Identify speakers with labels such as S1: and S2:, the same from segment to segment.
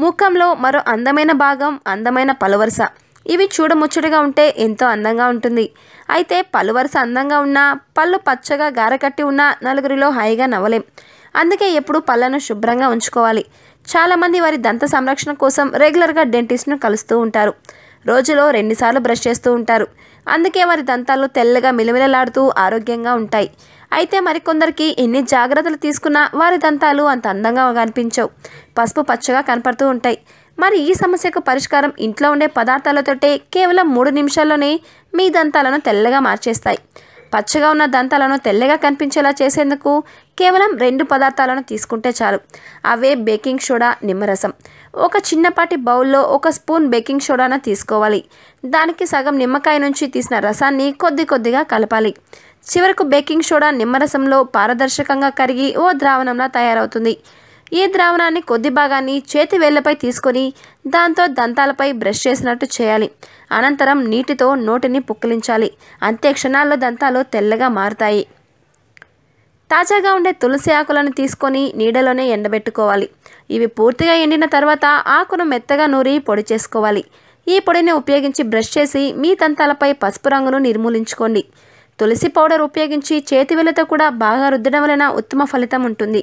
S1: ముఖంలో మరో అందమైన భాగం అందమైన పలువరుస. ఇవి చూడముచ్చటగా ఉంటే ఎంతో అందంగా ఉంటుంది. అయితే పలువరుస అందంగా ఉన్నా పళ్ళు పచ్చగా గారకట్టి ఉన్న నలుగురిలో హాయిగా నవ్వలేం. అందుకే ఎప్పుడు పళ్ళను శుభ్రంగా ఉంచుకోవాలి. చాలామంది వారి దంత సంరక్షణ కోసం రెగ్యులర్గా డెంటిస్ట్ను కలుస్తూ ఉంటారు. రోజులో రెండుసార్లు బ్రష్ చేస్తూ ఉంటారు. అందుకే వారి దంతాలు తెల్లగా మిలమిలలాడుతూ ఆరోగ్యంగా ఉంటాయి. అయితే మరికొందరికి ఎన్ని జాగ్రత్తలు తీసుకున్నా వారి దంతాలు అంత అందంగా కనిపించవు. పసుపు పచ్చగా కనపడుతూ ఉంటాయి. మరి ఈ సమస్యకు పరిష్కారం ఇంట్లో ఉండే పదార్థాలతోటే కేవలం మూడు నిమిషాల్లోనే మీ దంతాలను తెల్లగా మార్చేస్తాయి. పచ్చగా ఉన్న దంతాలను తెల్లగా కనిపించేలా చేసేందుకు కేవలం రెండు పదార్థాలను తీసుకుంటే చాలు. అవే బేకింగ్ సోడా నిమ్మరసం. ఒక చిన్నపాటి బౌల్లో ఒక స్పూన్ బేకింగ్ సోడాను తీసుకోవాలి. దానికి సగం నిమ్మకాయ నుంచి తీసిన రసాన్ని కొద్ది కొద్దిగా కలపాలి. చివరకు బేకింగ్ సోడా నిమ్మరసంలో పారదర్శకంగా కరిగి ఓ ద్రావణంలా తయారవుతుంది. ఈ ద్రావణాన్ని కొద్ది భాగాన్ని చేతి వేళ్ళపై తీసుకొని దాంతో దంతాలపై బ్రష్ చేసినట్టు చేయాలి. అనంతరం నీటితో నోటిని పుక్కిలించాలి. అంతే క్షణాల్లో దంతాలు తెల్లగా మారుతాయి. తాజాగా ఉండే తులసి ఆకులను తీసుకొని నీడలోనే ఎండబెట్టుకోవాలి. ఇవి పూర్తిగా ఎండిన తర్వాత ఆకును మెత్తగా నూరి పొడి చేసుకోవాలి. ఈ పొడిని ఉపయోగించి బ్రష్ చేసి మీ దంతాలపై పసుపు రంగును నిర్మూలించుకోండి. తులసి పౌడర్ ఉపయోగించి చేతివేలతో కూడా బాగా రుద్దడం వలన ఉత్తమ ఫలితం ఉంటుంది.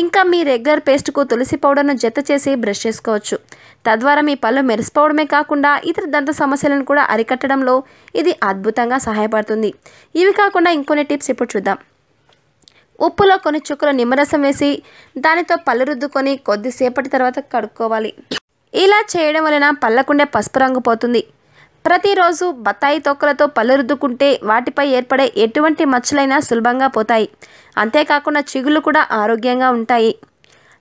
S1: ఇంకా మీ రెగ్యులర్ పేస్ట్కు తులసి పౌడర్ను జత చేసి బ్రష్ చేసుకోవచ్చు. తద్వారా మీ పళ్ళు మెరిసిపోవడమే కాకుండా ఇతర దంత సమస్యలను కూడా అరికట్టడంలో ఇది అద్భుతంగా సహాయపడుతుంది. ఇవి కాకుండా ఇంకొన్ని టిప్స్ ఇప్పుడు చూద్దాం. ఉప్పులో కొన్ని చుక్కలు నిమ్మరసం వేసి దానితో పళ్ళు రుద్దుకొని కొద్దిసేపటి తర్వాత కడుక్కోవాలి. ఇలా చేయడం వలన పళ్ళకుండే పసుపు రంగు పోతుంది. ప్రతిరోజు బత్తాయి తొక్కలతో పళ్ళు రుద్దుకుంటే వాటిపై ఏర్పడే ఎటువంటి మచ్చలైనా సులభంగా పోతాయి. అంతేకాకుండా చిగుళ్ళు కూడా ఆరోగ్యంగా ఉంటాయి.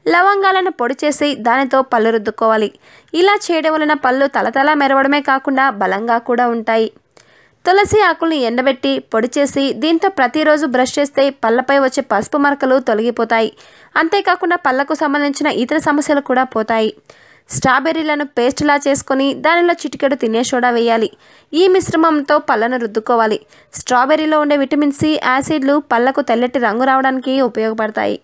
S1: లవంగాలను పొడి చేసి దానితో పళ్ళు రుద్దుకోవాలి ఇలా చేయడం వలన పళ్ళు తలతల మెరవడమే కాకుండా బలంగా కూడా ఉంటాయి. తులసి ఆకుల్ని ఎండబెట్టి పొడి చేసి దీంతో ప్రతిరోజు బ్రష్ చేస్తే పళ్ళపై వచ్చే పసుపు మరకలు తొలగిపోతాయి. అంతేకాకుండా పళ్ళకు సంబంధించిన ఇతర సమస్యలు కూడా పోతాయి. స్ట్రాబెర్రీలను పేస్ట్లా చేసుకొని దానిలో చిటికెడు తినే సోడా వేయాలి. ఈ మిశ్రమంతో పళ్ళను రుద్దుకోవాలి. స్ట్రాబెర్రీలో ఉండే విటమిన్ సి యాసిడ్లు పళ్ళకు తెల్లటి రంగు రావడానికి ఉపయోగపడతాయి.